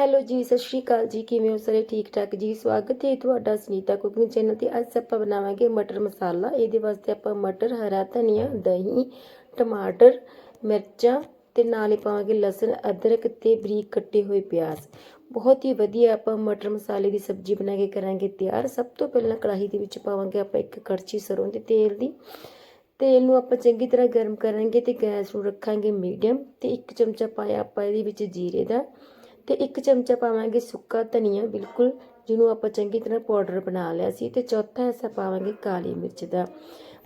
Hello ਜੀ, ਸਤਿ ਸ਼੍ਰੀ ਅਕਾਲ ਜੀ, ਕਿਵੇਂ ਹੋ ਸਾਰੇ? ਠੀਕ ਠਾਕ ਜੀ, ਸਵਾਗਤ ਹੈ ਤੁਹਾਡਾ ਸੁਨੀਤਾ ਕੁਕਿੰਗ ਚੈਨਲ ਤੇ। ਅੱਜ ਆਪਾਂ ਬਣਾਵਾਂਗੇ ਮਟਰ ਮਸਾਲਾ। ਇਹਦੇ ਵਾਸਤੇ ਆਪਾਂ ਮਟਰ, ਹਰਾ ਧਨੀਆ, ਦਹੀਂ, ਟਮਾਟਰ, ਮਿਰਚਾਂ ਤੇ ਨਾਲ ਹੀ ਪਾਵਾਂਗੇ ਲਸਣ, ਅਦਰਕ ਤੇ ਬਰੀਕ ਕੱਟੇ ਹੋਏ ਪਿਆਜ਼। ਬਹੁਤ ਹੀ ਵਧੀਆ ਆਪਾਂ ਮਟਰ ਮਸਾਲੇ ਦੀ ਸਬਜ਼ੀ ਬਣਾ ਕੇ ਕਰਾਂਗੇ ਤਿਆਰ। ਸਭ ਤੋਂ ਪਹਿਲਾਂ ਕੜਾਹੀ ਦੇ ਵਿੱਚ ਪਾਵਾਂਗੇ ਆਪਾਂ ਇੱਕ ਕੜਛੀ ਸਰੋਂ ਦੇ ਤੇਲ ਦੀ। ਤੇਲ ਨੂੰ ਆਪਾਂ ਚੰਗੀ ਤਰ੍ਹਾਂ ਗਰਮ ਕਰਾਂਗੇ ਤੇ ਗੈਸ ਨੂੰ ਰੱਖਾਂਗੇ ਮੀਡੀਅਮ ਤੇ ਇੱਕ ਚਮਚਾ ਪਾਇਆ ਆਪਾਂ ਇਹਦੇ ਵਿੱਚ ਜੀਰੇ ਦਾ। ਤੇ ਇੱਕ ਚਮਚਾ ਪਾਵਾਂਗੇ ਸੁੱਕਾ ਧਨੀਆ, ਬਿਲਕੁਲ, ਜਿਹਨੂੰ ਆਪਾਂ ਚੰਗੀ ਤਰ੍ਹਾਂ ਪਾਊਡਰ ਬਣਾ ਲਿਆ ਸੀ ਤੇ ਚੌਥਾ ਹਿੱਸਾ ਪਾਵਾਂਗੇ ਕਾਲੀ ਮਿਰਚ ਦਾ।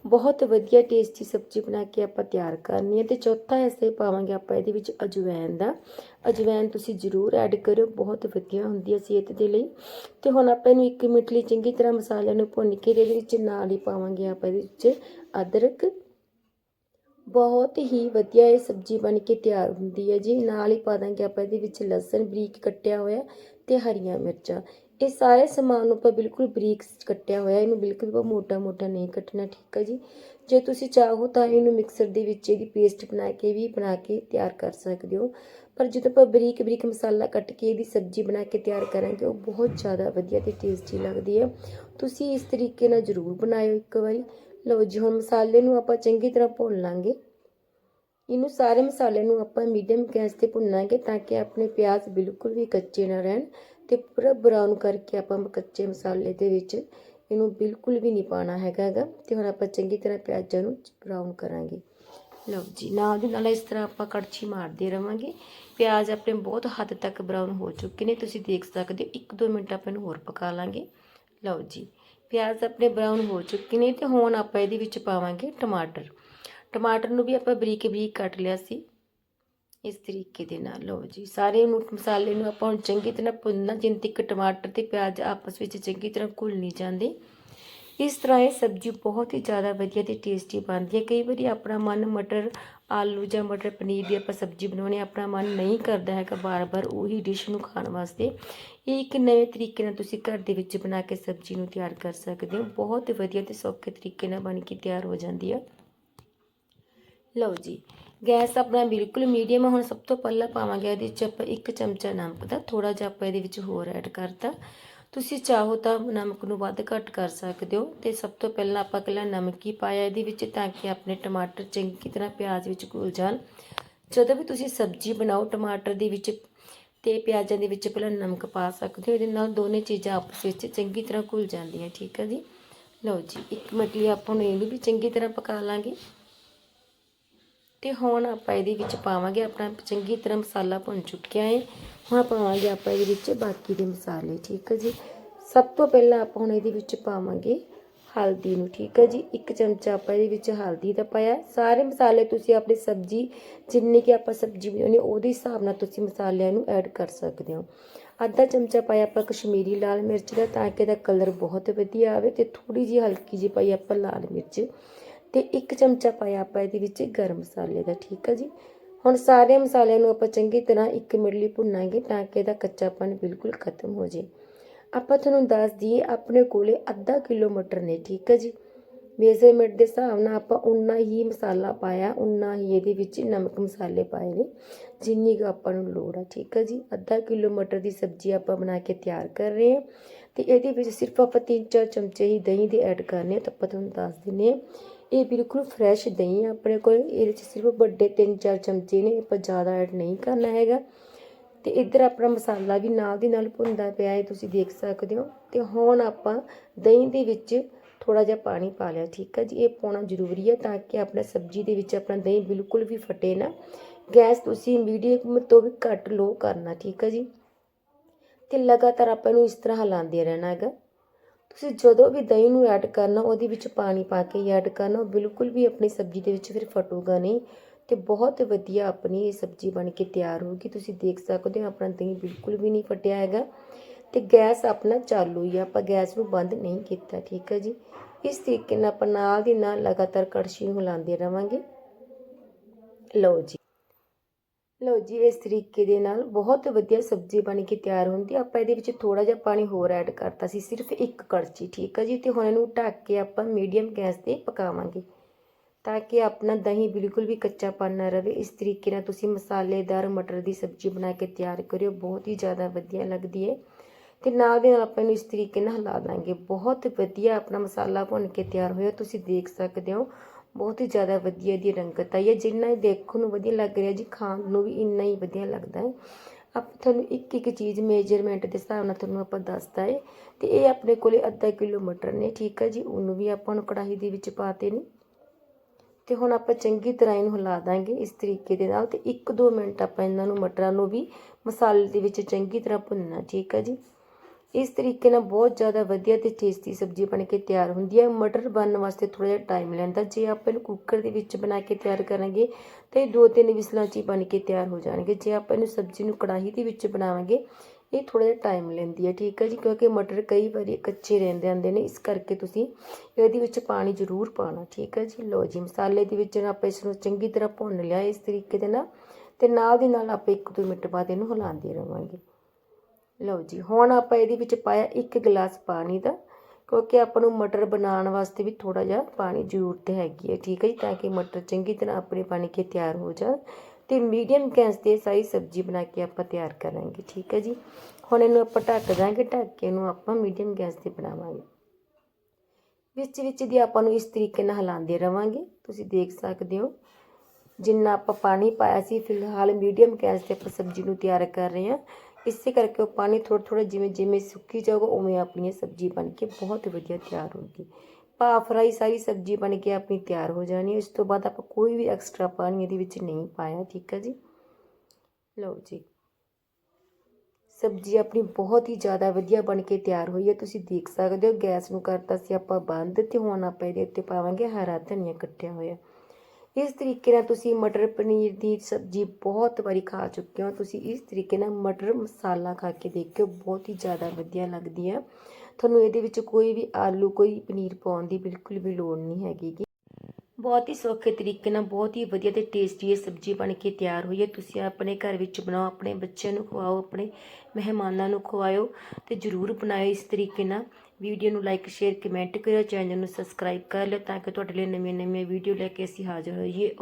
ਬਹੁਤ ਵਧੀਆ ਟੇਸਟੀ ਸਬਜ਼ੀ ਬਣਾ ਕੇ ਆਪਾਂ ਤਿਆਰ ਕਰਨੀ ਹੈ ਤੇ ਚੌਥਾ ਹਿੱਸਾ ਹੀ ਪਾਵਾਂਗੇ ਆਪਾਂ ਇਹਦੇ ਵਿੱਚ ਅਜਵਾਇਣ ਦਾ। ਅਜਵਾਇਣ ਤੁਸੀਂ ਜ਼ਰੂਰ ਐਡ ਕਰਿਓ, ਬਹੁਤ ਵਧੀਆ ਹੁੰਦੀ ਹੈ ਸਿਹਤ ਦੇ ਲਈ। ਤੇ ਹੁਣ ਆਪਾਂ ਇਹਨੂੰ 1 ਮਿੰਟ ਲਈ ਚੰਗੀ ਤਰ੍ਹਾਂ ਮਸਾਲਿਆਂ ਨੂੰ ਭੁੰਨ ਕੇ ਇਹਦੇ ਵਿੱਚ ਨਾਲ ਹੀ ਪਾਵਾਂਗੇ ਆਪਾਂ ਇਹਦੇ ਵਿੱਚ ਅਦਰਕ ਬਹੁਤ ਹੀ ਵਧੀਆ ਇਹ ਸਬਜ਼ੀ ਬਣ ਕੇ ਤਿਆਰ ਹੁੰਦੀ ਹੈ ਜੀ। ਨਾਲ ਹੀ ਪਾ ਦਾਂਗੇ ਆਪਾਂ ਇਹਦੇ ਵਿੱਚ ਲਸਣ, ਬਰੀਕ ਕੱਟਿਆ ਹੋਇਆ ਤੇ ਹਰੀਆਂ ਮਿਰਚਾਂ। ਇਹ ਸਾਰੇ ਸਮਾਨ ਨੂੰ ਆਪਾਂ ਬਿਲਕੁਲ ਬਰੀਕ ਕੱਟਿਆ ਹੋਇਆ, ਇਹਨੂੰ ਬਿਲਕੁਲ ਵੀ ਮੋਟਾ ਮੋਟਾ ਨਹੀਂ ਕੱਟਣਾ, ਠੀਕ ਹੈ ਜੀ? ਜੇ ਤੁਸੀਂ ਚਾਹੋ ਤਾਂ ਇਹਨੂੰ ਮਿਕਸਰ ਦੇ ਵਿੱਚ ਇਹਦੀ ਪੇਸਟ ਬਣਾ ਕੇ ਵੀ ਬਣਾ ਕੇ ਤਿਆਰ ਕਰ ਸਕਦੇ ਹੋ। ਪਰ ਜਦੋਂ ਆਪਾਂ ਬਰੀਕ ਬਰੀਕ ਮਸਾਲਾ ਕੱਟ ਕੇ ਇਹਦੀ ਸਬਜ਼ੀ ਬਣਾ ਕੇ ਤਿਆਰ ਕਰਾਂਗੇ, ਉਹ ਬਹੁਤ ਜ਼ਿਆਦਾ ਵਧੀਆ ਤੇ ਟੇਸਟੀ ਲੱਗਦੀ ਹੈ। ਤੁਸੀਂ ਇਸ ਤਰੀਕੇ ਨਾਲ ਜ਼ਰੂਰ ਬਣਾਇਓ ਇੱਕ ਵਾਰੀ। ਲਓ ਜੀ, ਹੁਣ ਮਸਾਲੇ ਨੂੰ ਆਪਾਂ ਚੰਗੀ ਤਰ੍ਹਾਂ ਭੁੰਨ ਲਾਂਗੇ। ਇਹਨੂੰ ਸਾਰੇ ਮਸਾਲੇ ਨੂੰ ਆਪਾਂ ਮੀਡੀਅਮ ਗੈਸ ਤੇ ਭੁੰਨਾਂਗੇ ਤਾਂ ਕਿ ਆਪਣੇ ਪਿਆਜ਼ ਬਿਲਕੁਲ ਵੀ ਕੱਚੇ ਨਾ ਰਹਿਣ ਤੇ ਪੂਰਾ ਬਰਾਊਨ ਕਰਕੇ ਆਪਾਂ ਕੱਚੇ ਮਸਾਲੇ ਦੇ ਵਿੱਚ ਇਹਨੂੰ ਬਿਲਕੁਲ ਵੀ ਨਹੀਂ ਪਾਣਾ ਹੈਗਾ ਗਾ ਤੇ ਹੁਣ ਆਪਾਂ ਚੰਗੀ ਤਰ੍ਹਾਂ ਪਿਆਜ਼ਾਂ ਨੂੰ ਬਰਾਊਨ ਕਰਾਂਗੇ। ਲਓ ਜੀ, ਨਾਲ ਦੀ ਨਾਲ ਇਸ ਤਰ੍ਹਾਂ ਆਪਾਂ ਕੜਛੀ ਮਾਰਦੇ ਰਵਾਂਗੇ। ਪਿਆਜ਼ ਆਪਣੇ ਬਹੁਤ ਹੱਦ ਤੱਕ ਬਰਾਊਨ ਹੋ ਚੁੱਕੇ ਨੇ, ਤੁਸੀਂ ਦੇਖ ਸਕਦੇ ਹੋ 1-2 ਮਿੰਟ ਆਪਾਂ ਇਹਨੂੰ ਹੋਰ ਪਕਾ ਲਾਂਗੇ। ਲਓ ਜੀ ਪਿਆਜ਼ ਆਪਣੇ ਬਰਾਊਨ ਹੋ ਚੁੱਕੇ ਨੇ ਤੇ ਹੁਣ ਆਪਾਂ ਇਹਦੇ ਵਿੱਚ ਪਾਵਾਂਗੇ ਟਮਾਟਰ। ਟਮਾਟਰ ਨੂੰ ਵੀ ਆਪਾਂ ਬਰੀਕ ਬਰੀਕ ਕੱਟ ਲਿਆ ਸੀ। ਇਸ ਤਰੀਕੇ ਦੇ ਨਾਲ, ਲਓ ਜੀ। ਸਾਰੇ ਨੂੰ, ਮਸਾਲੇ ਨੂੰ ਆਪਾਂ ਹੁਣ ਚੰਗੀ ਤਰ੍ਹਾਂ ਭੁੰਨਣਾ, ਜਿੰਨ ਤੱਕ ਟਮਾਟਰ ਤੇ ਪਿਆਜ਼ ਆਪਸ ਵਿੱਚ ਚੰਗੀ ਤਰ੍ਹਾਂ ਘੁਲ ਨਹੀਂ ਜਾਂਦੇ। ਇਸ ਤਰ੍ਹਾਂ ਇਹ ਸਬਜ਼ੀ ਬਹੁਤ ਹੀ ਜ਼ਿਆਦਾ ਵਧੀਆ ਤੇ ਟੇਸਟੀ ਬਣਦੀ ਹੈ। ਕਈ ਵਾਰੀ ਆਪਣਾ ਮਨ ਮਟਰ, ਆਲੂ ਜਾਂ ਮਟਰ ਪਨੀਰ ਦੀ ਆਪਾਂ ਸਬਜ਼ੀ ਬਣਾਉਣੀ ਆਪਣਾ ਮਨ ਨਹੀਂ ਕਰਦਾ ਹੈਗਾ ਬਾਰ-ਬਾਰ ਉਹੀ ਡਿਸ਼ ਨੂੰ ਖਾਣ ਵਾਸਤੇ। ਇਹ ਇੱਕ ਨਵੇਂ ਤਰੀਕੇ ਨਾਲ ਤੁਸੀਂ ਘਰ ਦੇ ਵਿੱਚ ਬਣਾ ਕੇ ਸਬਜ਼ੀ ਨੂੰ ਤਿਆਰ ਕਰ ਸਕਦੇ ਹੋ। ਬਹੁਤ ਵਧੀਆ ਤੇ ਸੌਖੇ ਤਰੀਕੇ ਨਾਲ ਬਣ ਕੇ ਤਿਆਰ ਹੋ ਜਾਂਦੀ ਹੈ। ਲਓ ਜੀ, ਗੈਸ ਆਪਣਾ ਬਿਲਕੁਲ ਮੀਡੀਅਮ ਹੁਣ ਸਭ ਤੋਂ ਪਹਿਲਾਂ ਪਾਵਾਂਗੇ ਇਹਦੇ ਵਿੱਚ ਆਪਾਂ ਇੱਕ ਚਮਚਾ ਨਮਕ ਦਾ ਥੋੜਾ ਜਿਹਾ ਆਪਾਂ ਇਹਦੇ ਵਿੱਚ ਹੋਰ ਐਡ ਕਰਤਾ। ਤੁਸੀਂ ਚਾਹੋ ਤਾਂ ਨਮਕ ਨੂੰ ਵੱਧ ਘੱਟ ਕਰ ਸਕਦੇ ਹੋ ਤੇ ਸਭ ਤੋਂ ਪਹਿਲਾਂ ਆਪਾਂ ਕੱਲਾ ਨਮਕ ਹੀ ਪਾਇਆ ਇਹਦੇ ਵਿੱਚ ਤਾਂ ਕਿ ਆਪਣੇ ਟਮਾਟਰ ਚੰਗੀ ਤਰ੍ਹਾਂ ਪਿਆਜ਼ ਵਿੱਚ ਘੁਲ ਜਾਣ। ਜਦੋਂ ਵੀ ਤੁਸੀਂ ਸਬਜ਼ੀ ਬਣਾਓ ਟਮਾਟਰ ਦੇ ਵਿੱਚ ਤੇ ਪਿਆਜ਼ਾਂ ਦੇ ਵਿੱਚ ਪਹਿਲਾਂ ਨਮਕ ਪਾ ਸਕਦੇ ਹੋ, ਇਹਦੇ ਨਾਲ ਦੋਨੇ ਚੀਜ਼ਾਂ ਆਪਸ ਵਿੱਚ ਚੰਗੀ ਤਰ੍ਹਾਂ ਘੁਲ ਜਾਂਦੀਆਂ, ਠੀਕ ਹੈ ਜੀ? ਲਓ ਜੀ, ਇੱਕ ਮਟਲੀ ਆਪਾਂ ਨੂੰ ਇਹਨੂੰ ਵੀ ਚੰਗੀ ਤਰ੍ਹਾਂ ਪਕਾ ਲਾਂਗੇ। ਤੇ ਹੁਣ ਆਪਾਂ ਇਹਦੇ ਵਿੱਚ ਪਾਵਾਂਗੇ, ਆਪਣਾ ਚੰਗੀ ਤਰ੍ਹਾਂ ਮਸਾਲਾ ਭੁੰਨ ਚੁੱਕਿਆ ਹੈ। ਹੁਣ ਪਾਵਾਂਗੇ ਆਪਾਂ ਇਹਦੇ ਵਿੱਚ ਬਾਕੀ ਦੇ ਮਸਾਲੇ, ਠੀਕ ਹੈ ਜੀ? ਸਭ ਤੋਂ ਪਹਿਲਾਂ ਆਪਾਂ ਹੁਣ ਇਹਦੇ ਵਿੱਚ ਪਾਵਾਂਗੇ ਹਲਦੀ ਨੂੰ, ਠੀਕ ਹੈ ਜੀ? ਇੱਕ ਚਮਚਾ ਆਪਾਂ ਇਹਦੇ ਵਿੱਚ ਹਲਦੀ ਦਾ ਪਾਇਆ ਸਾਰੇ ਮਸਾਲੇ ਤੁਸੀਂ ਆਪਣੀ ਸਬਜ਼ੀ, ਜਿੰਨੀ ਕਿ ਆਪਾਂ ਸਬਜ਼ੀ ਬਣਾਉਣੀ, ਉਹਦੇ ਹਿਸਾਬ ਨਾਲ ਤੁਸੀਂ ਮਸਾਲਿਆਂ ਨੂੰ ਐਡ ਕਰ ਸਕਦੇ ਹੋ। ਅੱਧਾ ਚਮਚਾ ਪਾਇਆ ਆਪਾਂ ਕਸ਼ਮੀਰੀ ਲਾਲ ਮਿਰਚ ਦਾ, ਤਾਂ ਕਿ ਇਹਦਾ ਕਲਰ ਬਹੁਤ ਵਧੀਆ ਆਵੇ ਤੇ ਥੋੜੀ ਜਿਹੀ ਹਲਕੀ ਜਿਹੀ ਪਾਈ ਆਪਾਂ ਲਾਲ ਮਿਰਚ। ਤੇ ਇੱਕ ਚਮਚਾ ਪਾਇਆ ਆਪਾਂ ਇਹਦੇ ਵਿੱਚ ਗਰਮ ਮਸਾਲੇ ਦਾ, ਠੀਕ ਹੈ ਜੀ? ਹੁਣ ਸਾਰੇ ਮਸਾਲਿਆਂ ਨੂੰ ਆਪਾਂ ਚੰਗੀ ਤਰ੍ਹਾਂ 1 ਮਿੰਟ ਲਈ ਭੁੰਨਾਂਗੇ ਤਾਂ ਕਿ ਇਹਦਾ ਕੱਚਾਪਨ ਬਿਲਕੁਲ ਖਤਮ ਹੋ ਜੇ ਆਪਾਂ ਤੁਹਾਨੂੰ ਦੱਸ ਦਈਏ, ਆਪਣੇ ਕੋਲੇ ਅੱਧਾ ਕਿਲੋ ਮਟਰ ਨੇ, ਠੀਕ ਹੈ ਜੀ? ਮੇਜ਼ਰਮੈਂਟ ਦੇ ਹਿਸਾਬ ਨਾਲ ਆਪਾਂ ਉਨਾ ਹੀ ਮਸਾਲਾ ਪਾਇਆ ਉਨਾ ਹੀ ਇਹਦੇ ਵਿੱਚ ਨਮਕ ਮਸਾਲੇ ਪਾਏ ਨੇ, ਜਿੰਨੀ ਕੁ ਆਪਾਂ ਨੂੰ ਲੋੜ ਆ, ਠੀਕ ਹੈ ਜੀ? ਅੱਧਾ ਕਿਲੋ ਮਟਰ ਦੀ ਸਬਜ਼ੀ ਆਪਾਂ ਬਣਾ ਕੇ ਤਿਆਰ ਕਰ ਰਹੇ ਹਾਂ। ਤੇ ਇਹਦੇ ਵਿੱਚ ਸਿਰਫ ਆਪਾਂ 3-4 ਚਮਚੇ ਹੀ ਦਹੀਂ ਦੇ ਐਡ ਕਰਨੇ ਤਾਂ ਆਪਾਂ ਤੁਹਾਨੂੰ ਦੱਸ ਦਿੰਨੇ ਆ। ਇਹ ਬਿਲਕੁਲ ਫਰੈਸ਼ ਦਹੀਂ ਆ। ਆਪਣੇ ਕੋਲ ਇਹਦੇ ਵਿੱਚ ਸਿਰਫ ਵੱਡੇ 3-4 ਚਮਚੇ ਨੇ। ਆਪਾਂ ਜ਼ਿਆਦਾ ਐਡ ਨਹੀਂ ਕਰਨਾ ਹੈਗਾ। ਤੇ ਇੱਧਰ ਆਪਣਾ ਮਸਾਲਾ ਵੀ ਨਾਲ ਦੀ ਨਾਲ ਭੁੰਦਾ ਪਿਆ ਹੈ, ਤੁਸੀਂ ਦੇਖ ਸਕਦੇ ਹੋ। ਤੇ ਹੁਣ ਆਪਾਂ ਦਹੀਂ ਦੇ ਵਿੱਚ ਥੋੜਾ ਜਿਹਾ ਪਾਣੀ ਪਾ ਲਿਆ। ਠੀਕ ਹੈ ਜੀ, ਇਹ ਪਾਉਣਾ ਜ਼ਰੂਰੀ ਹੈ ਤਾਂ ਕਿ ਆਪਣਾ ਸਬਜ਼ੀ ਦੇ ਵਿੱਚ ਆਪਣਾ ਦਹੀਂ ਬਿਲਕੁਲ ਵੀ ਫਟੇ ਨਾ। ਗੈਸ ਤੁਸੀਂ ਮੀਡੀਅਮ ਤੋਂ ਵੀ ਘੱਟ ਲੋ ਕਰਨਾ। ਠੀਕ ਹੈ ਜੀ। ਤੇ ਲਗਾਤਾਰ ਆਪਾਂ ਨੂੰ ਇਸ ਤਰ੍ਹਾਂ ਹਿਲਾਉਂਦੇ ਰਹਿਣਾ ਹੈਗਾ। ਤੁਸੀਂ ਜਦੋਂ ਵੀ ਦਹੀਂ ਨੂੰ ਐਡ ਕਰਨਾ, ਉਹਦੇ ਵਿੱਚ ਪਾਣੀ ਪਾ ਕੇ ਐਡ ਕਰਨਾ, ਉਹ ਬਿਲਕੁਲ ਵੀ ਆਪਣੀ ਸਬਜ਼ੀ ਦੇ ਵਿੱਚ ਫਿਰ ਫਟੂਗਾ ਨਹੀਂ ਤੇ ਬਹੁਤ ਵਧੀਆ ਆਪਣੀ ਇਹ ਸਬਜ਼ੀ ਬਣ ਕੇ ਤਿਆਰ ਹੋਊਗੀ। ਤੁਸੀਂ ਦੇਖ ਸਕਦੇ ਹੋ ਆਪਣਾ ਦਹੀਂ ਬਿਲਕੁਲ ਵੀ ਨਹੀਂ ਫਟਿਆ ਹੈਗਾ ਤੇ ਗੈਸ ਆਪਣਾ ਚਾਲੂ ਹੀ ਆ। ਆਪਾਂ ਗੈਸ ਨੂੰ ਬੰਦ ਨਹੀਂ ਕੀਤਾ, ਠੀਕ ਹੈ ਜੀ? ਇਸ ਤਰੀਕੇ ਨਾਲ ਆਪਾਂ ਨਾਲ ਦੀ ਨਾਲ ਲਗਾਤਾਰ ਕੜਛੀ ਨੂੰ ਹਿਲਾਉਂਦੇ ਰਵਾਂਗੇ। ਲਓ ਜੀ। ਲਓ ਜੀ, ਇਸ ਤਰੀਕੇ ਦੇ ਨਾਲ ਬਹੁਤ ਵਧੀਆ ਸਬਜ਼ੀ ਬਣ ਕੇ ਤਿਆਰ ਹੁੰਦੀ ਆਪਾਂ ਇਹਦੇ ਵਿੱਚ ਥੋੜਾ ਜਿਹਾ ਪਾਣੀ ਹੋਰ ਐਡ ਕਰਤਾ ਸੀ, ਸਿਰਫ ਇੱਕ ਕੜਛੀ, ਠੀਕ ਹੈ ਜੀ? ਤੇ ਹੁਣ ਇਹਨੂੰ ਢੱਕ ਕੇ ਆਪਾਂ ਮੀਡੀਅਮ ਗੈਸ ਤੇ ਪਕਾਵਾਂਗੇ ਤਾਂ ਕਿ ਆਪਣਾ ਦਹੀਂ ਬਿਲਕੁਲ ਵੀ ਕੱਚਾਪਨ ਨਾ ਰਵੇ। ਇਸ ਤਰੀਕੇ ਨਾਲ ਤੁਸੀਂ ਮਸਾਲੇਦਾਰ ਮਟਰ ਦੀ ਸਬਜ਼ੀ ਬਣਾ ਕੇ ਤਿਆਰ ਕਰਿਓ, ਬਹੁਤ ਹੀ ਜ਼ਿਆਦਾ ਵਧੀਆ ਲੱਗਦੀ ਹੈ ਤੇ ਨਾਲ ਦੇ ਨਾਲ ਆਪਾਂ ਇਹਨੂੰ ਇਸ ਤਰੀਕੇ ਨਾਲ ਹਿਲਾ ਦਾਂਗੇ। ਬਹੁਤ ਵਧੀਆ ਆਪਣਾ ਮਸਾਲਾ ਭੁੰਨ ਕੇ ਤਿਆਰ ਹੋਇਆ, ਤੁਸੀਂ ਦੇਖ ਸਕਦੇ ਹੋ। ਬਹੁਤ ਹੀ ਜ਼ਿਆਦਾ ਵਧੀਆ ਦੀ ਰੰਗਤ ਆਈ ਹੈ, ਜਿੰਨਾ ਇਹ ਦੇਖਣ ਨੂੰ ਵਧੀਆ ਲੱਗ ਰਿਹਾ ਜੀ, ਖਾਣ ਨੂੰ ਵੀ ਇੰਨਾ ਹੀ ਵਧੀਆ ਲੱਗਦਾ ਹੈ। ਆਪ ਤੁਹਾਨੂੰ ਇੱਕ ਇੱਕ ਚੀਜ਼ ਮੇਜਰਮੈਂਟ ਦੇ ਹਿਸਾਬ ਨਾਲ ਤੁਹਾਨੂੰ ਆਪਾਂ ਦੱਸਦਾ ਹੈ ਤੇ ਇਹ ਆਪਣੇ ਕੋਲੇ ਅੱਧਾ ਕਿਲੋ ਮਟਰ ਨੇ, ਠੀਕ ਹੈ ਜੀ, ਉਹਨੂੰ ਵੀ ਆਪਾਂ ਨੂੰ ਕੜਾਹੀ ਦੇ ਵਿੱਚ ਪਾਤੇ ਨੇ ਤੇ ਹੁਣ ਆਪਾਂ ਚੰਗੀ ਤਰ੍ਹਾਂ ਇਹਨੂੰ ਹਿਲਾ ਦਾਂਗੇ ਇਸ ਤਰੀਕੇ ਦੇ ਨਾਲ ਤੇ 1-2 ਮਿੰਟ ਆਪਾਂ ਇਹਨਾਂ ਨੂੰ ਮਟਰਾਂ ਨੂੰ ਵੀ ਮਸਾਲੇ ਦੇ ਵਿੱਚ ਚੰਗੀ ਤਰ੍ਹਾਂ ਭੁੰਨਣਾ, ਠੀਕ ਹੈ ਜੀ। ਇਸ ਤਰੀਕੇ ਨਾਲ ਬਹੁਤ ਜ਼ਿਆਦਾ ਵਧੀਆ ਤੇ ਟੇਸਟੀ ਸਬਜ਼ੀ ਬਣ ਕੇ ਤਿਆਰ ਹੁੰਦੀ ਹੈ। ਮਟਰ ਬਣਨ ਵਾਸਤੇ ਥੋੜਾ ਜਿਹਾ ਟਾਈਮ ਲੈਂਦਾ। ਜੇ ਆਪਾਂ ਇਹਨੂੰ ਕੁੱਕਰ ਦੇ ਵਿੱਚ ਬਣਾ ਕੇ ਤਿਆਰ ਕਰਾਂਗੇ, ਤਾਂ ਇਹ ਦੋ ਤਿੰਨ ਵਿਸਲਾਂ 'ਚ ਹੀ ਬਣ ਕੇ ਤਿਆਰ ਹੋ ਜਾਣਗੇ। ਜੇ ਆਪਾਂ ਇਹਨੂੰ ਸਬਜ਼ੀ ਨੂੰ ਕੜਾਹੀ ਦੇ ਵਿੱਚ ਬਣਾਵਾਂਗੇ, ਇਹ ਥੋੜਾ ਜਿਹਾ ਟਾਈਮ ਲੈਂਦੀ ਹੈ। ਠੀਕ ਹੈ ਜੀ? ਕਿਉਂਕਿ ਮਟਰ ਕਈ ਵਾਰੀ ਕੱਚੇ ਰਹਿੰਦੇ ਹੁੰਦੇ ਨੇ, ਇਸ ਕਰਕੇ ਤੁਸੀਂ ਇਹਦੇ ਵਿੱਚ ਪਾਣੀ ਜ਼ਰੂਰ ਪਾਣਾ ਠੀਕ ਹੈ ਜੀ? ਲੋ ਜੀ, ਮਸਾਲੇ ਦੇ ਵਿੱਚ ਆਪਾਂ ਇਸ ਨੂੰ ਚੰਗੀ ਤਰ੍ਹਾਂ ਭੁੰਨ ਲਿਆ ਇਸ ਤਰੀਕੇ ਦੇ ਨਾਲ, ਤੇ ਨਾਲ ਦੀ ਨਾਲ ਆਪਾਂ 1-2 ਮਿੰਟ ਬਾਅਦ ਇਹਨੂੰ ਹਿਲਾਉਂਦੇ ਰਵਾਂਗੇ। ਲਓ ਜੀ, ਹੁਣ ਆਪਾਂ ਇਹਦੇ ਵਿੱਚ ਪਾਇਆ 1 ਗਲਾਸ ਪਾਣੀ ਦਾ, ਕਿਉਂਕਿ ਆਪਾਂ ਨੂੰ ਮਟਰ ਬਣਾਉਣ ਵਾਸਤੇ ਵੀ ਥੋੜਾ ਜਿਹਾ ਪਾਣੀ ਜ਼ਰੂਰਤ ਹੈਗੀ ਹੈ, ਠੀਕ ਹੈ ਜੀ, ਤਾਂ ਕਿ ਮਟਰ ਚੰਗੀ ਤਰ੍ਹਾਂ ਆਪਣੇ ਬਣ ਕੇ ਤਿਆਰ ਹੋ ਜਾ ਤੇ ਮੀਡੀਅਮ ਗੈਸ ਤੇ ਸਾਰੀ ਸਬਜ਼ੀ ਬਣਾ ਕੇ ਆਪਾਂ ਤਿਆਰ ਕਰਾਂਗੇ, ਠੀਕ ਹੈ ਜੀ। ਹੁਣ ਇਹਨੂੰ ਆਪਾਂ ਢੱਕ ਦਾਂਗੇ, ਢੱਕ ਕੇ ਇਹਨੂੰ ਆਪਾਂ ਮੀਡੀਅਮ ਗੈਸ ਤੇ ਬਣਾਵਾਂਗੇ। ਵਿੱਚ ਵਿੱਚ ਦੀ ਆਪਾਂ ਨੂੰ ਇਸ ਤਰੀਕੇ ਨਾਲ ਹਿਲਾਉਂਦੇ ਰਵਾਂਗੇ, ਤੁਸੀਂ ਦੇਖ ਸਕਦੇ ਹੋ। ਜਿੰਨਾ ਆਪਾਂ ਪਾਣੀ ਪਾਇਆ ਸੀ, ਫਿਲਹਾਲ ਮੀਡੀਅਮ ਗੈਸ ਤੇ ਆਪਾਂ ਸਬਜ਼ੀ ਨੂੰ ਤਿਆਰ ਕਰ ਰਹੇ ਹਾਂ। ਇਸੇ ਕਰਕੇ ਉਹ ਪਾਣੀ ਥੋੜਾ ਥੋੜਾ ਜਿਵੇਂ ਜਿਵੇਂ ਸੁੱਕੀ ਜਾਊਗਾ ਉਵੇਂ ਆਪਣੀ ਇਹ ਸਬਜ਼ੀ ਬਣ ਕੇ ਬਹੁਤ ਵਧੀਆ ਤਿਆਰ ਹੋਊਗੀ ਭਾਫ ਫਰਾਈ ਸਾਰੀ ਸਬਜ਼ੀ ਬਣ ਕੇ ਆਪਣੀ ਤਿਆਰ ਹੋ ਜਾਣੀ ਹੈ ਇਸ ਤੋਂ ਬਾਅਦ ਆਪਾਂ ਕੋਈ ਵੀ ਐਕਸਟਰਾ ਪਾਣੀ ਇਹਦੇ ਵਿੱਚ ਨਹੀਂ ਪਾਇਆ ਠੀਕ ਹੈ ਜੀ ਲਓ ਜੀ ਸਬਜ਼ੀ ਆਪਣੀ ਬਹੁਤ ਹੀ ਜ਼ਿਆਦਾ ਵਧੀਆ ਬਣ ਕੇ ਤਿਆਰ ਹੋਈ ਹੈ ਤੁਸੀਂ ਦੇਖ ਸਕਦੇ ਹੋ ਗੈਸ ਨੂੰ ਕਰਤਾ ਸੀ ਆਪਾਂ ਬੰਦ ਤੇ ਹੁਣ ਆਪਾਂ ਇਹਦੇ ਉੱਤੇ ਪਾਵਾਂਗੇ ਹਰਾ ਧਨੀਆ ਕੱਟਿਆ ਹੋਇਆ ਇਸ ਤਰੀਕੇ ਨਾਲ ਤੁਸੀਂ ਮਟਰ ਪਨੀਰ ਦੀ ਸਬਜ਼ੀ ਬਹੁਤ ਵਾਰੀ ਖਾ ਚੁੱਕੇ ਹੋ। ਤੁਸੀਂ ਇਸ ਤਰੀਕੇ ਨਾਲ ਮਟਰ ਮਸਾਲਾ ਖਾ ਕੇ ਦੇਖਿਓ, ਬਹੁਤ ਹੀ ਜ਼ਿਆਦਾ ਵਧੀਆ ਲੱਗਦੀ ਹੈ ਤੁਹਾਨੂੰ ਇਹਦੇ ਵਿੱਚ ਕੋਈ ਵੀ ਆਲੂ, ਕੋਈ ਪਨੀਰ ਪਾਉਣ ਦੀ ਬਿਲਕੁਲ ਵੀ ਲੋੜ ਨਹੀਂ ਹੈਗੀ। ਬਹੁਤ ਹੀ ਸੌਖੇ ਤਰੀਕੇ ਨਾਲ ਬਹੁਤ ਹੀ ਵਧੀਆ ਤੇ ਟੇਸਟੀ ਇਹ ਸਬਜ਼ੀ ਬਣ ਕੇ ਤਿਆਰ ਹੋਈ ਹੈ। ਤੁਸੀਂ ਆਪਣੇ ਘਰ ਵਿੱਚ ਬਣਾਓ, ਆਪਣੇ ਬੱਚਿਆਂ ਨੂੰ ਖਵਾਓ, ਆਪਣੇ ਮਹਿਮਾਨਾਂ ਨੂੰ ਖਵਾਇਓ ਤੇ ਜਰੂਰ ਬਣਾਇਓ ਇਸ ਤਰੀਕੇ ਨਾਲ। ਵੀਡੀਓ ਨੂੰ ਲਾਈਕ ਸ਼ੇਅਰ ਕਮੈਂਟ ਕਰਿਓ ਚੈਨਲ ਨੂੰ ਸਬਸਕ੍ਰਾਈਬ ਕਰ ਲਿਓ ਤਾਂ ਕਿ ਤੁਹਾਡੇ ਲਈ ਨਵੀਆਂ ਨਵੀਆਂ ਵੀਡੀਓ ਲੈ ਕੇ ਅਸੀਂ ਹਾਜ਼ਰ ਹੋਈਏ।